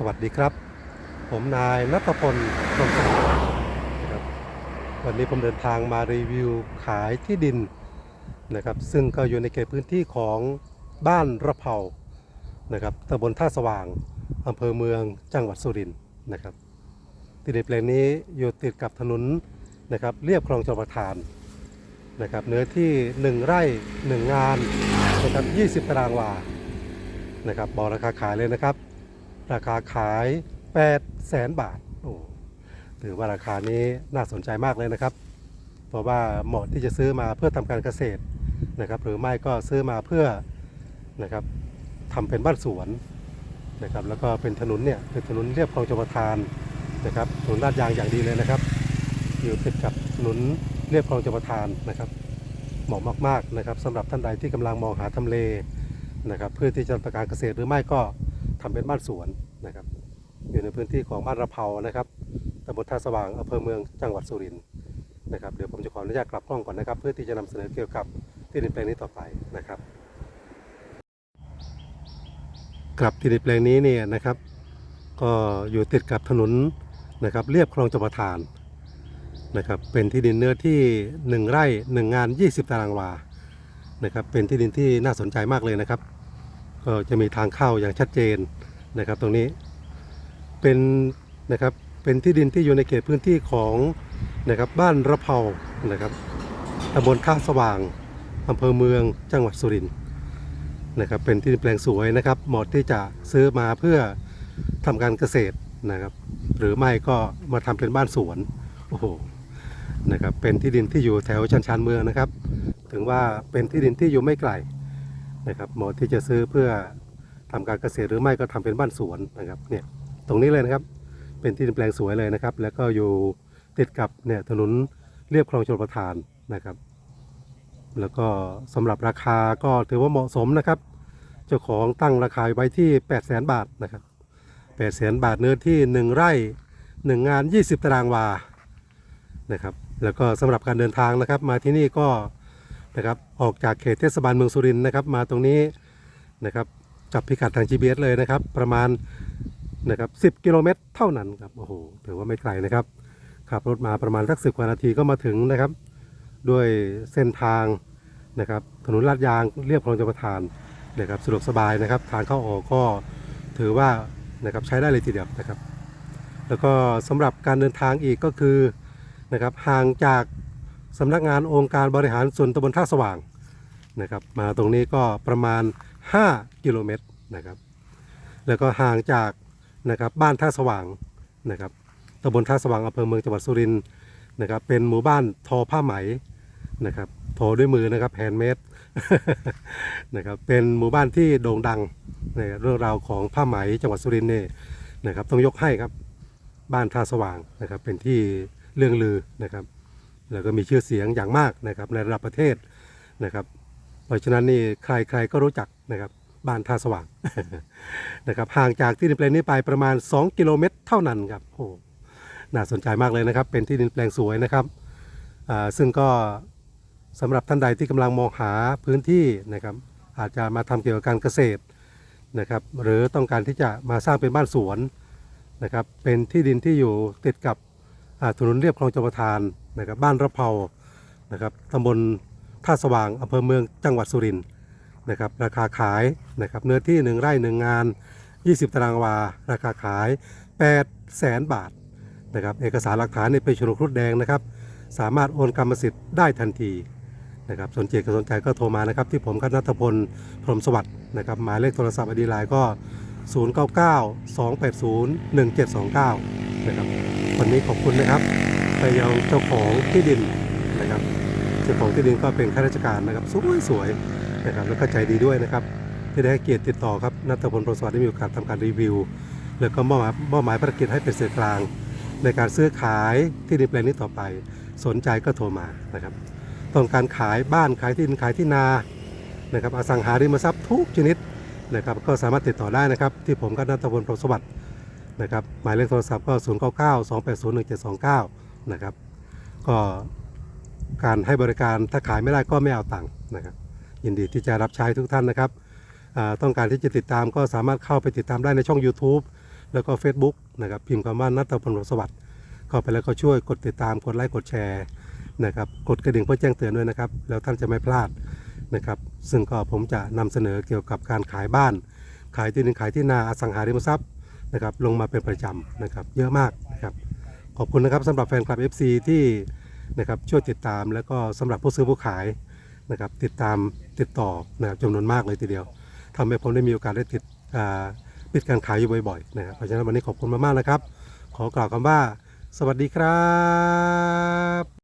สวัสดีครับ ผมนายนัทพลพรหมสวัสดิ์ครับวันนี้ผมเดินทางมารีวิวขายที่ดินนะครับ ซึ่งก็อยู่ในเขตพื้นที่ของบ้านระเภานะครับตำบลท่าสว่างอำเภอเมืองจังหวัดสุรินทร์นะครับ ที่ดินแปลงนี้อยู่ติดกับถนนนะครับเรียบคลองชลประทานนะครับเนื้อที่ 1 ไร่ 1 งานนะครับ20 ตารางวานะครับบอกราคาขายเลยนะครับ ราคาขาย8แสนบาทโอ้ถือว่าราคานี้น่าสนใจมากเลยนะครับ เพราะว่าเหมาะที่จะซื้อมาเพื่อทำการเกษตรนะครับ หรือไม่ก็ซื้อมาเพื่อนะครับทำเป็นบ้านสวนนะครับ แล้วก็เป็นถนนเนี่ยเป็นถนนเรียบคลองชลประทานนะครับถนนลาดยางอย่างดีเลยนะครับ อยู่ติดกับถนนเรียบคลองชลประทานนะครับเหมาะมากๆนะครับสำหรับท่านใดที่กำลังมองหาทำเลนะครับ เพื่อที่จะทำการเกษตรหรือไม่ก็ ทำเป็นบ้านสวนนะครับ อยู่ในพื้นที่ของบ้านระเภานะครับตำบลท่าสว่างอำเภอเมืองจังหวัดสุรินทร์นะครับเดี๋ยวผมจะขออนุญาตกลับกล้องก่อนนะครับ เพื่อที่จะนำเสนอเกี่ยวกับที่ดินแปลงนี้ต่อไปนะครับกลับที่ดินแปลงนี้เนี่ยนะครับ ก็อยู่ติดกับถนนนะครับเรียบคลองจมประทานนะครับเป็นที่ดินเนื้อที่ 1 ไร่ 1 งาน 20 ตารางวานะครับเป็นที่ดินที่น่าสนใจมากเลยนะครับ ก็จะมีทางเข้าอย่างชัดเจนนะครับ ตรงนี้เป็นนะครับเป็นที่ดินที่อยู่ในเขตพื้นที่ของนะครับบ้านระเภานะครับตำบลท่าสว่างอำเภอเมืองจังหวัดสุรินทร์นะครับเป็นที่ดินแปลงสวยนะครับเหมาะที่จะซื้อมาเพื่อทำการเกษตรนะครับ หรือไม่ก็มาทำเป็นบ้านสวนโอ้โหนะครับเป็นที่ดินที่อยู่แถวชันชานเมืองนะครับ ถึงว่าเป็นที่ดินที่อยู่ไม่ไกล นะครับเหมาะที่จะซื้อเพื่อทำการเกษตรหรือไม่ก็ทำเป็นบ้านสวนนะครับเนี่ยตรงนี้เลยนะครับเป็นที่ดินแปลงสวยเลยนะครับ แล้วก็อยู่ติดกับเนี่ยถนนเรียบคลองชลประทานนะครับ แล้วก็สำหรับราคาก็ถือว่าเหมาะสมนะครับ เจ้าของตั้งราคาไว้ที่ 8 0 0 0 0 0บาทนะครับ8 0 0 0 0 0บาทเนื้อที่ 1 ไร่ 1 งาน 20 ตารางวานะครับแล้วก็สำหรับการเดินทางนะครับ มาที่นี่ก็ นะครับออกจากเขตเทศบาลเมืองสุรินทร์นะครับมาตรงนี้นะครับจับพิกัดทาง GPS เลยนะครับ ประมาณนะครับ10 กิโลเมตรเท่านั้นครับโอ้โหถือว่าไม่ไกลนะครับขับรถมาประมาณสักสิบกว่านาทีก็มาถึงนะครับ ด้วยเส้นทางนะครับถนนลาดยางเรียบคลองจมประทานนะครับสะดวกสบายนะครับ ทางเข้าออกก็ถือว่านะครับใช้ได้เลยทีเดียวนะครับ แล้วก็สำหรับการเดินทางอีกก็คือนะครับห่างจาก สำนักงานองค์การบริหารส่วนตำบลท่าสว่างนะครับ มาตรงนี้ก็ประมาณ 5 กิโลเมตรนะครับ แล้วก็ห่างจากนะครับบ้านท่าสว่างนะครับตำบลท่าสว่างอำเภอเมืองจังหวัดสุรินทร์นะครับ เป็นหมู่บ้านทอผ้าไหมนะครับทอด้วยมือนะครับแฮนด์เมดนะครับเป็นหมู่บ้านที่โด่งดังในเรื่องราวของผ้าไหมจังหวัดสุรินทร์เนี่ยนะครับ ต้องยกให้ครับบ้านท่าสว่างนะครับ เป็นที่เรื่องลือนะครับ แล้วก็มีชื่อเสียงอย่างมากนะครับในระดับประเทศนะครับ เพราะฉะนั้นนี่ใครๆก็รู้จักนะครับบ้านท่าสว่างนะครับห่างจากที่ดินแปลงนี้ไปประมาณ 2 กิโลเมตร เท่านั้นครับโอ้น่าสนใจมากเลยนะครับ เป็นที่ดินแปลงสวยนะครับอ่าซึ่งก็สำหรับท่านใดที่กำลังมองหาพื้นที่นะครับ อาจจะมาทำเกี่ยวกับการเกษตรนะครับ หรือต้องการที่จะมาสร้างเป็นบ้านสวนนะครับ เป็นที่ดินที่อยู่ติดกับ ถนนเรียบคลองจมประทานนะครับบ้านระเภานะครับตำบลท่าสว่างอำเภอเมืองจังหวัดสุรินทร์นะครับราคาขายนะครับเนื้อที่ 1 ไร่ 1 งาน 20 ตารางวา ราคาขาย8แสนบาทนะครับเอกสารหลักฐานนี่เป็นโฉนดครุฑแดงนะครับสามารถโอนกรรมสิทธิ์ได้ทันทีนะครับสนใจก็สนใจก็โทรมานะครับที่ผมคณัฐพลพรหมสวัสดิ์นะครับหมายเลขโทรศัพท์อดีไลน์ก็ 099 280 1729 นะครับ วันนี้ขอบคุณนะครับไปยังเจ้าของที่ดินนะครับ เจ้าของที่ดินก็เป็นข้าราชการนะครับ สวยสวยนะครับแล้วก็ใจดีด้วยนะครับ ที่ได้ให้เกียรติติดต่อครับนัทพลประสวัสดิ์ได้มีโอกาสทำการรีวิว แล้วก็มอบหมอบหมายภารกิจให้เป็นเสื่อกลาง ในการซื้อขายที่ดินแปลงนี้ต่อไป สนใจก็โทรมานะครับต้องการขายบ้านขายที่ดินขายที่นานะครับอสังหาริมทรัพย์ทุกชนิดนะครับก็สามารถติดต่อได้นะครับ ที่ผมก็นัทพลประสวัสดิ์ นะครับหมายเลขโทรศัพท์ก็ 0 9 9 2 8 0 1 7 2 9 นะครับ ก็การให้บริการถ้าขายไม่ได้ก็ไม่เอาตังค์นะครับ ยินดีที่จะรับใช้ทุกท่านนะครับต้องการที่จะติดตามก็สามารถเข้าไปติดตามได้ในช่อง YouTube แล้วก็ Facebook นะครับพิมพ์คำว่านัตพลสวัสดิ์เข้าไปแล้วก็ช่วยกดติดตามกดไลค์กดแชร์นะครับกดกระดิ่งเพื่อแจ้งเตือนด้วยนะครับ แล้วท่านจะไม่พลาดนะครับ ซึ่งก็ผมจะนำเสนอเกี่ยวกับการขายบ้าน ขายที่ดินขายที่นาอสังหาริมทรัพย์ นะครับลงมาเป็นประจำนะครับเยอะมากนะครับขอบคุณนะครับสำหรับแฟนคลับ FC ที่นะครับช่วยติดตามแล้วก็สำหรับผู้ซื้อผู้ขายนะครับติดตามติดต่อนะครับจำนวนมากเลยทีเดียวทำให้ผมได้มีโอกาสได้ติดปิดการขายอยู่บ่อยๆนะครับเพราะฉะนั้นวันนี้ขอบคุณมากๆนะครับ ขอกล่าวคำว่า สวัสดีครับ